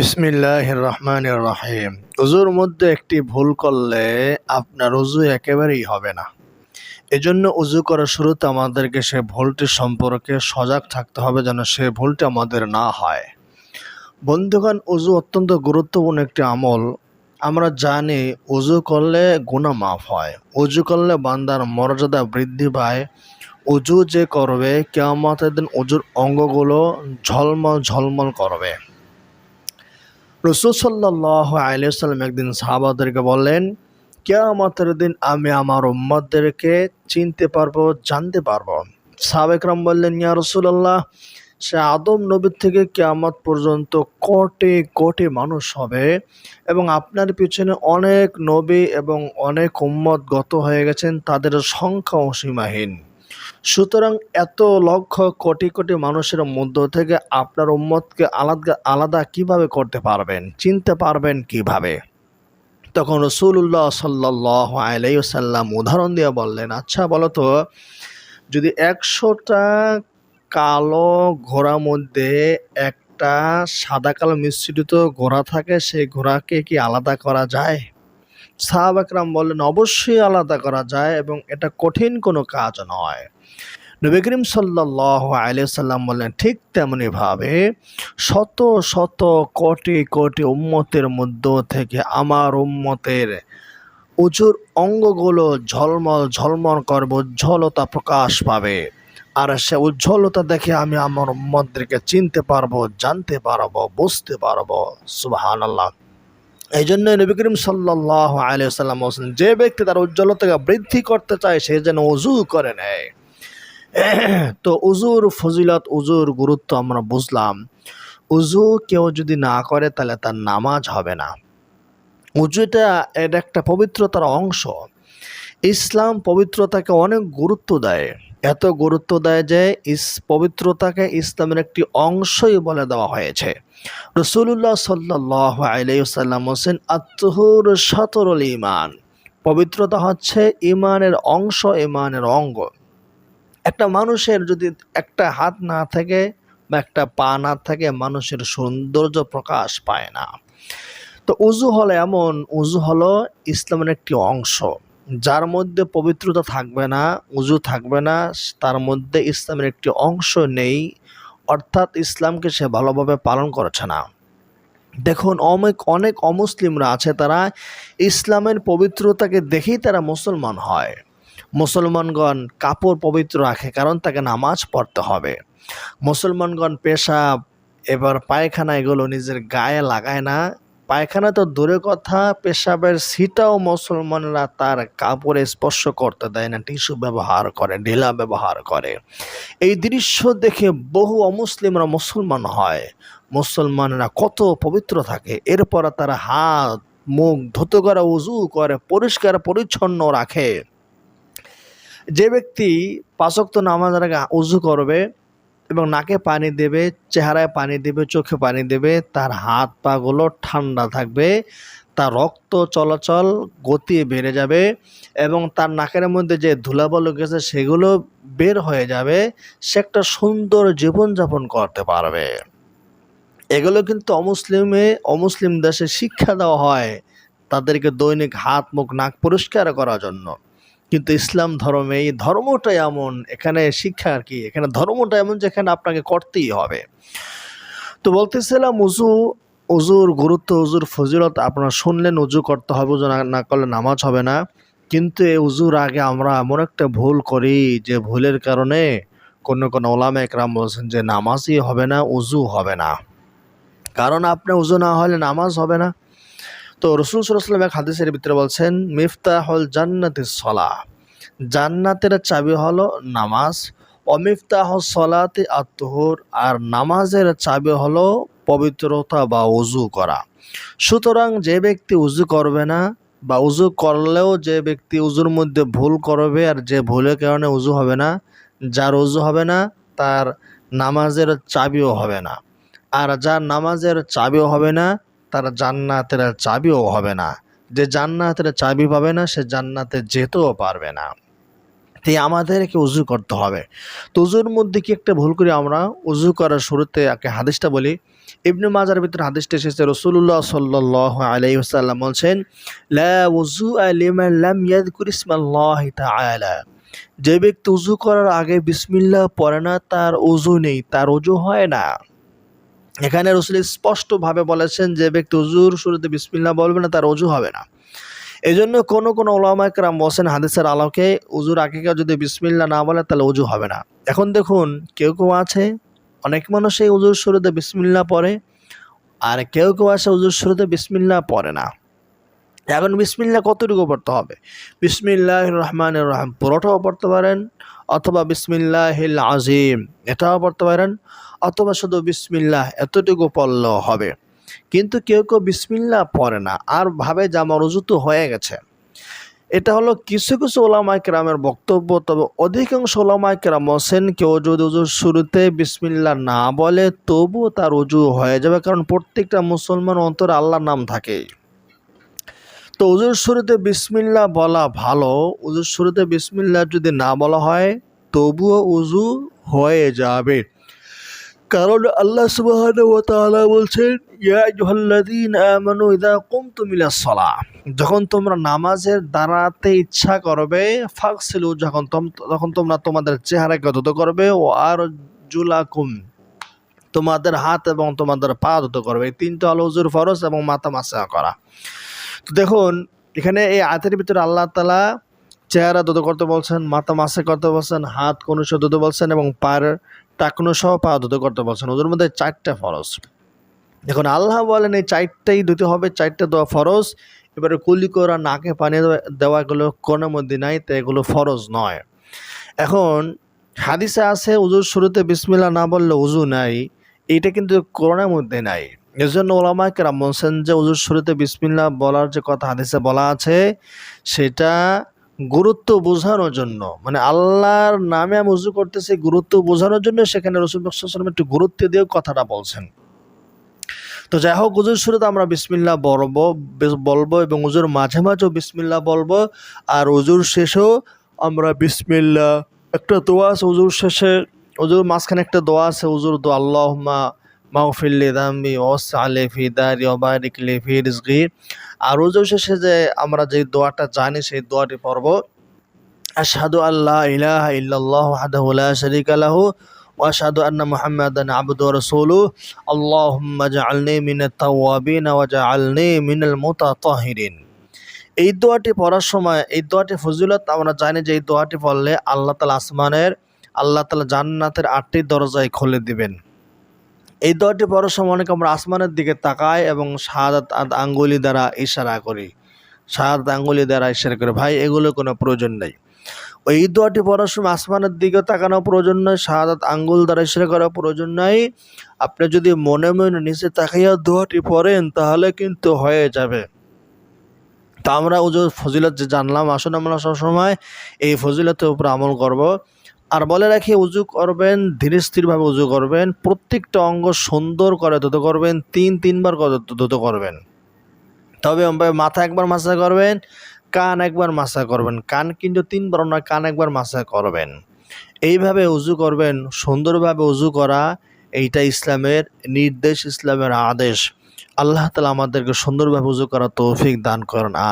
বিসমিল্লাহ রহমান রহিম উজুর মধ্যে একটি ভুল করলে আপনার উজু একেবারেই হবে না। এজন্য উজু করার শুরুতে আমাদেরকে সে ভুলটি সম্পর্কে সজাগ থাকতে হবে যেন সে ভুলটি আমাদের না হয়। বন্ধুগণ, উজু অত্যন্ত গুরুত্বপূর্ণ একটি আমল। আমরা জানি উজু করলে গুণা মাফ হয়। উজু করলে বান্দার মর্যাদা বৃদ্ধি পায়। উজু যে করবে, কেয়ামতের দিন উজুর অঙ্গগুলো ঝলমল ঝলমল করবে। রসুল সাল্লাহ আলিয়াল্লাম একদিন সাহাবাদেরকে বললেন, কেয়ামতের দিন আমি আমার উম্মতদেরকে চিনতে পারব, জানতে পারব। সাবেকরাম বললেন, ইয়া রসুল্লাহ সে আদম নবীর থেকে কেয়ামত পর্যন্ত কোটি কোটি মানুষ হবে এবং আপনার পিছনে অনেক নবী এবং অনেক উম্মত গত হয়ে গেছেন, তাদের সংখ্যা অসীমাহীন সুতরাং এত লক্ষ কোটি কোটি মানুষের মধ্য থেকে আপনার উম্মতকে আলাদা আলাদা কীভাবে করতে পারবেন, চিনতে পারবেন কীভাবে? তখন রসুল্লাহ সাল্লাহ আলাইসাল্লাম উদাহরণ দিয়ে বললেন আচ্ছা বলো তো, যদি একশোটা কালো ঘোড়ার মধ্যে একটা সাদা কালো মিশ্রিত ঘোড়া থাকে, সেই ঘোড়াকে কি আলাদা করা যায়? সাহাব একরাম বললেন, অবশ্যই আলাদা করা যায় এবং এটা কঠিন কোনো কাজ নয়। নবী করিম সাল্লাহ আলিয়াল্লাম বললেন, ঠিক তেমনিভাবে শত শত কোটি কোটি উম্মতের মধ্য থেকে আমার উম্মতের উজুর অঙ্গগুলো ঝলমল ঝলমল করবে, উজ্জ্বলতা প্রকাশ পাবে। আর সে উজ্জ্বলতা দেখে আমি আমার উম্মতদেরকে চিনতে পারব, জানতে পারব, বুঝতে পারব। সুবাহান আল্লাহ এই জন্য নবী করিম সাল্লাহ আলিয়াল্লাম বলছেন, যে ব্যক্তি তার উজ্জ্বলতাকে বৃদ্ধি করতে চায়, সে যেন উজু করে নেয়। তো উজুর ফজিলত উজুর গুরুত্ব আমরা বুঝলাম। উজু কেউ যদি না করে, তাহলে তার নামাজ হবে না। উজুটা এটা একটা পবিত্রতার অংশ। ইসলাম পবিত্রতাকে অনেক গুরুত্ব দেয়। এত গুরুত্ব দেয় যে ইস, পবিত্রতাকে ইসলামের একটি অংশই বলে দেওয়া হয়েছে। রসুল্লাহ সাল্লাহ আলাইসাল্লাম হোসেন আত্মহুর সতরল ইমান পবিত্রতা হচ্ছে ইমানের অংশ ইমানের অঙ্গ। একটা মানুষের যদি একটা হাত না থাকে বা একটা পা না থাকে, মানুষের সৌন্দর্য প্রকাশ পায় না। তো উজু হলো এমন উজু হলো ইসলামের একটি অংশ। যার মধ্যে পবিত্রতা থাকবে না, উজু থাকবে না, তার মধ্যে ইসলামের একটি অংশ নেই, অর্থাৎ ইসলামকে সে ভালোভাবে পালন করছে না। দেখুন অনেক অনেক অমুসলিমরা আছে, তারা ইসলামের পবিত্রতাকে দেখেই তারা মুসলমান হয়। মুসলমানগণ কাপড় পবিত্র রাখে, কারণ তাকে নামাজ পড়তে হবে। মুসলমানগণ পেশাব, এবার পায়খানা এগুলো নিজের গায়ে লাগায় না পায়খানা তো দূরে কথা, পেশাবের সিটাও মুসলমানরা তার কাপড়ে স্পর্শ করতে দেয় না, টিস্যু ব্যবহার করে, ঢিলা ব্যবহার করে। এই দৃশ্য দেখে বহু অমুসলিমরা মুসলমান হয়। মুসলমানরা কত পবিত্র থাকে। এরপর তারা হাত, মুখ ধুতো করা, উজু করে, পরিষ্কার, পরিচ্ছন্ন রাখে। যে ব্যক্তি পাঁচক্ত নামাজের আগে উজু করবে এবং নাকে পানি দেবে, চেহারায় পানি দেবে, চোখে পানি দেবে, তার হাত পাগুলো ঠান্ডা থাকবে, তার রক্ত চলাচল গতি বেড়ে যাবে এবং তার নাকের মধ্যে যে ধুলাবালু গেছে সেগুলো বের হয়ে যাবে, সে একটা সুন্দর জীবনযাপন করতে পারবে। এগুলো কিন্তু অমুসলিমে, অমুসলিম দেশে শিক্ষা দেওয়া হয় তাদেরকে দৈনিক হাত, মুখ, নাক পরিষ্কার করার জন্য। কিন্তু ইসলাম ধর্মে এই ধর্মটা এমন, এখানে শিক্ষা আর কি, এখানে ধর্মটা এমন যেখানে আপনাকে করতেই হবে। তো বলতেছিলাম উজু, উজুর গুরুত্ব, উজুর ফজিলত আপনারা শুনলেন, উজু করতে হবে, উজু না করলে নামাজ হবে না। কিন্তু এই উজুর আগে আমরা এমন একটা ভুল করি যে ভুলের কারণে কোনো কোনো ওলামা একরাম বলছেন যে নামাজই হবে না, উজু হবে না। কারণ আপনি উজু না হলে নামাজ হবে না। তো রসুল সাল্লাম এক হাদিসের ভিতরে বলছেন মিফতা হল জান্নাতি সলা। জান্নাতের চাবি হলো নামাজ। অমিফতাহ সলাতে আত্মহর আর নামাজের চাবি হলো পবিত্রতা বা উজু করা। সুতরাং যে ব্যক্তি উজু করবে না বা উজু করলেও যে ব্যক্তি উজুর মধ্যে ভুল করবে আর যে ভুলের কারণে উজু হবে না, যার উজু হবে না, তার নামাজের চাবিও হবে না। আর যার নামাজের চাবিও হবে না তার জান্নাতের চাবিও হবে না। যে জান্নাতের চাবি পাবে না, সে জান্নাতে যেতেও পারবে না। তাই আমাদেরকে উজু করতে হবে। তো উজুর মধ্যে কি একটা ভুল করি আমরা? উজু করার শুরুতে একে হাদিসটা বলি। ইবনু মাজার ভিতরে হাদিসটা এসেছে রসুল্লাহ সাল্লাহ আলাইসাল্লাম বলছেন যে ব্যক্তি উজু করার আগে বিসমিল্লাহ পড়ে না, তার উজু নেই, তার উজু হয় না। এখানে রসুল স্পষ্টভাবে বলেছেন যে ব্যক্তি অজুর শুরুতে বিসমিল্লা বলবে না, তার অজু হবে না। এই জন্য কোনো কোনো ওলামাইকরাম বসেন হাদিসের আলোকে উজুর আগে কেউ যদি বিসমিল্লা না বলে, তাহলে উজু হবে না। এখন দেখুন, কেউ কেউ আছে, অনেক মানুষ এই উজুর শুরুতে বিসমিল্লা পড়ে, আর কেউ কেউ আছে উজুর শুরুতে বিসমিল্লা পড়ে না। এখন বিসমিল্লা কতটুকু পড়তে হবে? বিসমিল্লাহ রহমান রহম। পুরোটাও পড়তে পারেন? অথবা বিসমিল্লাহিল আজিম এটাও পড়তে পারেন? অথবা শুধু বিসমিল্লাহ এতটুকু পড়লেও হবে। কিন্তু কেউ কেউ বিসমিল্লাহ পড়ে না আর ভাবে যে আমার উজু তো হয়ে গেছে। এটা হলো কিছু কিছু ওলামাই কেরামের বক্তব্য, তবে অধিকাংশ ওলামাই কেরাম হোসেন কেউ যদি উজুর শুরুতে বিসমিল্লা না বলে তবুও তার উজু হয়ে যাবে, কারণ প্রত্যেকটা মুসলমান অন্তরে আল্লাহর নাম থাকে তো উজুর শুরুতে বিসমিল্লা বলা ভালো, উজুর শুরুতে বিসমিল্লা যদি না বলা হয়, তবুও উজু হয়ে যাবে। কারণ আল্লাহ ওয়া বলছেন সালাহ। যখন তোমরা নামাজের দাঁড়াতে ইচ্ছা করবে ফাকসিলু যখন তখন তোমরা তোমাদের চেহারাকে ধুত করবে, ও আর জুলাকুম তোমাদের হাত এবং তোমাদের পা ধুত করবে। তিনটা হলো উজুর ফরজ এবং মাথা মাসা করা। তো দেখুন, এখানে এই আয়াতের ভিতরে আল্লাহ তালা চেহারা দুটো করতে বলছেন, মাথা মাসে করতে বলছেন, হাত কোনো সহ দুটো বলছেন এবং পায়ের টাকনো সহ পা দুটো করতে বলছেন। ওদের মধ্যে চারটা ফরজ। এখন আল্লাহ বলেন এই চারটাই দিতে হবে, চারটা দেওয়া ফরজ। এবারে কুলি করা নাকে পানি দেওয়া এগুলো কোনো মধ্যে নাই তো এগুলো ফরজ নয়। এখন হাদিসে আছে উজুর শুরুতে বিসমিল্লা না বললে উজু নাই এইটা কিন্তু করোনার মধ্যে নাই। এজন্য ওলামায় কেরাম বলছেন যে উজুর শুরুতে বিসমিল্লা বলার যে কথা হাদিসে বলা আছে, সেটা গুরুত্ব বোঝানোর জন্য। মানে আল্লাহর নামে আমি উজু করতেছি গুরুত্ব বোঝানোর জন্য, সেখানে রসুল সাল্লাম একটু গুরুত্ব দিয়েও কথাটা বলছেন। তো যাই হোক উজুর শুরুতে আমরা বিসমিল্লা বলব বলব এবং উজুর মাঝে মাঝেও বিসমিল্লা বলব। আর উজুর শেষেও আমরা বিসমিল্লা একটা দোয়া আছে উজুর শেষে উজুর মাঝখানে একটা দোয়া আছে উজুর দো আল্লাহ মাহফিল্লি দাম্বি ওস আলে ফি দারি ওবারিকলি ফি রিজগি আর উজুর শেষে যে আমরা যে দোয়াটা জানি সেই দোয়াটি পড়ব আশহাদু আল্লাহ ইলাহা ইল্লাল্লাহ ওয়াহদাহু লা শারীকা লাহু واشهد ان محمدا عبده ورسوله اللهم اجعلني من التوابين واجعلني من المتطهرين এই দোয়াটি পড়ার সময় এই দোয়াটি ফজিলত আমরা জানি যে এই দোয়াটি পড়লে আল্লাহ তালা আসমানের আল্লাহ তালা জান্নাতের আটটি দরজায় খুলে দিবেন এই দোয়াটি পড়ার সময় অনেক আমরা আসমানের দিকে তাকাই এবং শাহাদাত আঙ্গুলি দ্বারা ইশারা করি। শাহাদাত আঙ্গুলি দ্বারা ইশারা করি। ভাই, এগুলো কোনো প্রয়োজন নেই। ওই দোয়াটি পড়ার সময় আসমানের দিকে তাকানো প্রয়োজন নয় শাহাদাত আঙ্গুল দ্বারা ইশারা করা প্রয়োজন নাই। আপনি যদি মনে মনে নিচে তাকাইয়া দোয়াটি পড়েন, তাহলে কিন্তু হয়ে যাবে। তা আমরা ওজোর ফজিলত যে জানলাম, আসুন আমরা সবসময় এই ফজিলতের উপর আমল করব। আর বলে রাখি, উজু করবেন, ধীরে স্থিরভাবে উজু করবেন, প্রত্যেকটা অঙ্গ সুন্দর করে ধুতো করবেন, তিন, তিনবার ধুতো করবেন। তবে মাথা একবার মাসা করবেন, কান একবার মাসা করবেন। কান কিন্তু তিনবার নয়, কান একবার মাসা করবেন। এইভাবে উজু করবেন, সুন্দরভাবে উজু করা, এইটা ইসলামের নির্দেশ, ইসলামের আদেশ। আল্লাহ তালা আমাদেরকে সুন্দরভাবে উজু করা তৌফিক দান করেন